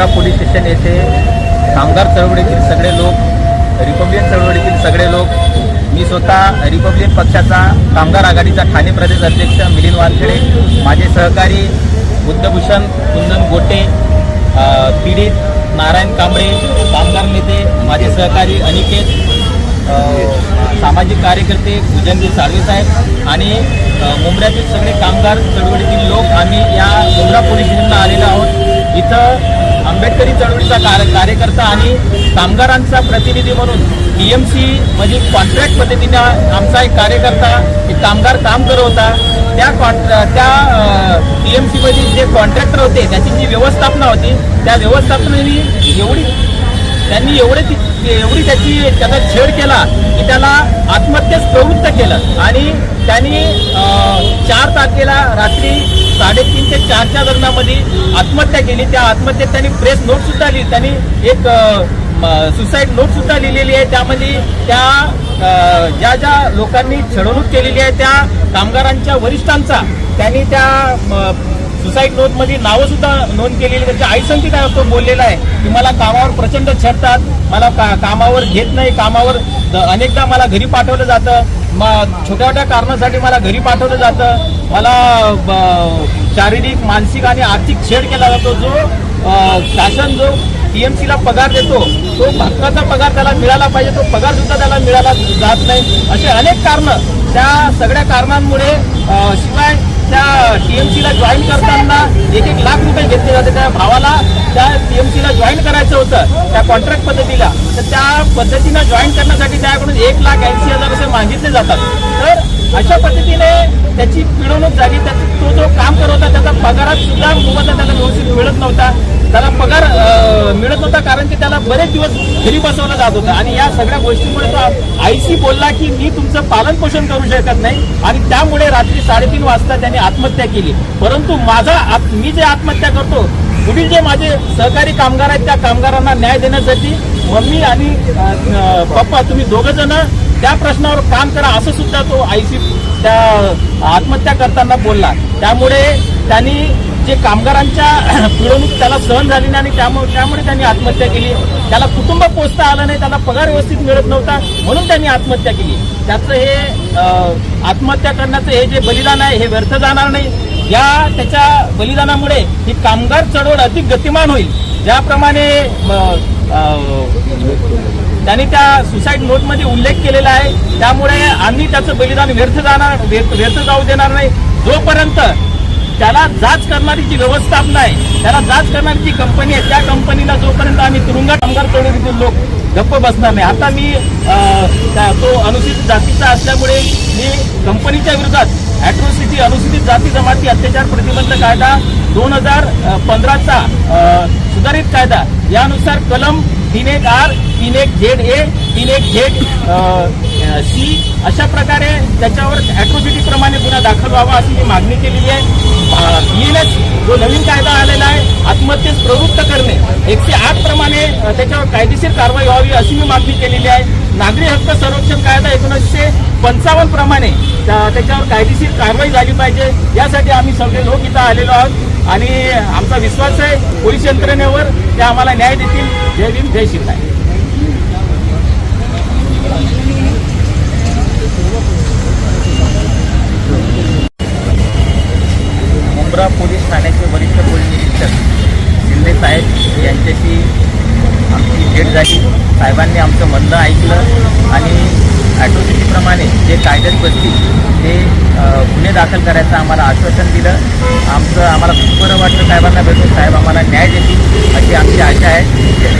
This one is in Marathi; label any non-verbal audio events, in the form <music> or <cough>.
ज्येष्ठ नेते कामगार चळवळीतील सगळे लोक रिपब्लिकन चळवळीतील सगळे लोक मी स्वतः रिपब्लिकन पक्षाचा कामगार आघाडीचा ठाणे प्रदेश अध्यक्ष मिलिंद वानखेडे माझे सहकारी बुद्धभूषण कुंदन गोटे पीडित नारायण कांबळे कामगार नेते माझे सहकारी अनिकेत सामाजिक कार्यकर्ते भुजनजी साळवे साहेब आणि मुंबऱ्यातील सगळे कामगार चळवळीतील लोक आम्ही या मुंब्रा पोलीस स्टेशनला आलेलो आहोत. आंबेडकरी चळवळीचा कार्य कार्यकर्ता आणि कामगारांचा प्रतिनिधी म्हणून टी एम सी कॉन्ट्रॅक्ट पद्धतीने आमचा एक कार्यकर्ता एक कामगार काम करत होता. त्या कॉन्ट्रॅ त्या टी एम सीमध्ये जे कॉन्ट्रॅक्टर होते त्याची जी व्यवस्थापना होती त्या व्यवस्थापनेने एवढी त्यांनी एवढे ती- एवढी त्याची त्याचा छेड केला की त्याला आत्महत्येस प्रवृत्त केलं. आणि त्यांनी चार तारखेला रात्री साडेतीन ते चारच्या दरम्यानमध्ये आत्महत्या केली. त्या आत्महत्येत त्यांनी प्रेस नोट सुद्धा लिहिली. त्यांनी एक सुसाईड नोट सुद्धा लिहिलेली आहे. त्यामध्ये त्या ज्या ज्या लोकांनी छळवणूक केलेली आहे त्या कामगारांच्या वरिष्ठांचा त्यांनी त्या सुसाईड नोटमध्ये नावं सुद्धा नोंद केलेली त्याच्या आईसंगी काय तो बोललेला आहे की मला कामावर प्रचंड छेडतात मला का कामावर घेत नाही कामावर द- अनेकदा मला घरी पाठवलं जातं मग छोट्या छोट्या कारणासाठी मला घरी पाठवलं जातं मला शारीरिक मानसिक आणि आर्थिक छेड केला जातो जो शासन जो टीएमसीला पगार देतो तो हक्काचा पगार त्याला मिळाला पाहिजे तो पगार सुद्धा त्याला मिळाला जात नाही. असे अनेक कारण त्या सगळ्या कारणांमुळे शिवाय त्या टीएमसीला जॉईन करताना एक एक लाख रुपये घेतले जाते. त्या भावाला त्या टीएमसीला जॉईन करायचं होतं त्या कॉन्ट्रॅक्ट पद्धतीला. तर त्या पद्धतीनं जॉईन करण्यासाठी त्याकडून एक लाख ऐंशी हजार असे मागितले जातात. तर अशा पद्धतीने त्याची पिळवणूक झाली. त्याचा तो जो काम करत होता त्याचा पगारात सुद्धा मोबदला त्याला व्यवस्थित मिळत नव्हता. त्याला पगार मिळत होता कारण की त्याला बरेच दिवस घरी बसवलं जात होतं. आणि या सगळ्या गोष्टीमुळे तो आईशी बोलला की मी तुमचं पालन पोषण करू शकत नाही आणि त्यामुळे रात्री साडेतीन वाजता त्याने आत्महत्या केली. परंतु माझा मी जे आत्महत्या करतो पुढील जे माझे सहकारी कामगार आहेत त्या कामगारांना न्याय देण्यासाठी मम्मी आणि पप्पा तुम्ही दोघं जण त्या प्रश्नावर काम करा असं सुद्धा तो आईशी त्या आत्महत्या करताना बोलला. त्यामुळे त्यांनी जे कामगारांच्या <clears throat> पिळवणूक त्याला सहन झाली नाही आणि त्यामुळे त्यामुळे त्यांनी आत्महत्या केली. त्याला कुटुंब पोचता आलं नाही त्याला पगार व्यवस्थित मिळत नव्हता म्हणून त्यांनी आत्महत्या केली. त्याचं हे आत्महत्या करण्याचं हे जे बलिदान आहे हे व्यर्थ जाणार नाही. या त्याच्या बलिदानामुळे ही कामगार चळवळ अधिक गतिमान होईल. ज्याप्रमाणे त्यांनी त्या सुसाईड नोटमध्ये उल्लेख केलेला आहे. त्यामुळे आम्ही त्याचं बलिदान व्यर्थ जाणार व्यर्थ व्यर्थ जाऊ देणार नाही. जोपर्यंत त्याला जाच करणारी जी व्यवस्थापना आहे त्याला जाच करणारी जी कंपनी आहे त्या कंपनीला जोपर्यंत आम्ही तुरुंगात कामगार चळवळीतील लोक गप्प बसणार नाही. आता मी त्या- तो अनुसूचित जातीचा असल्यामुळे मी कंपनीच्या विरोधात ॲट्रोसिटी अनुसूचित जाती जमाती अत्याचार प्रतिबंध कायदा दोन हजार पंधराचा सुधारित कायदा यानुसार कलम तीन एक आर तीन एक झेड ए तीन एक झेड सी अशा प्रकारे त्याच्यावर ॲट्रोसिटीप्रमाणे गुन्हा दाखल व्हावा अशी मी मागणी केलेली आहे. बीएनएस जो नवीन कायदा आलेला आहे आत्महत्येस प्रवृत्त करणे एकशे आठ प्रमाणे त्याच्यावर कायदेशीर कारवाई व्हावी अशी मी मागणी केलेली आहे. नागरी हक्क संरक्षण कायदा एकोणीसशे पंचावन्न प्रमाणे त्या- त्याच्यावर कायदेशीर कारवाई झाली पाहिजे. यासाठी आम्ही सगळे लोक इथं आलेलो आहोत. आणि आमचा विश्वास आहे पोलीस यंत्रणेवर ते आम्हाला न्याय देतील. जय भीम जय शिवराय. भेट झाली साहेबांनी आमचं म्हणणं ऐकलं आणि ॲट्रॉसिटीप्रमाणे जे कायद्यात बसतील ते गुन्हे दाखल करायचं आम्हाला आश्वासन दिलं. आमचं आम्हाला खूप बरं वाटलं साहेबांना भेटून. साहेब आम्हाला न्याय देतील अशी आमची आशा आहे.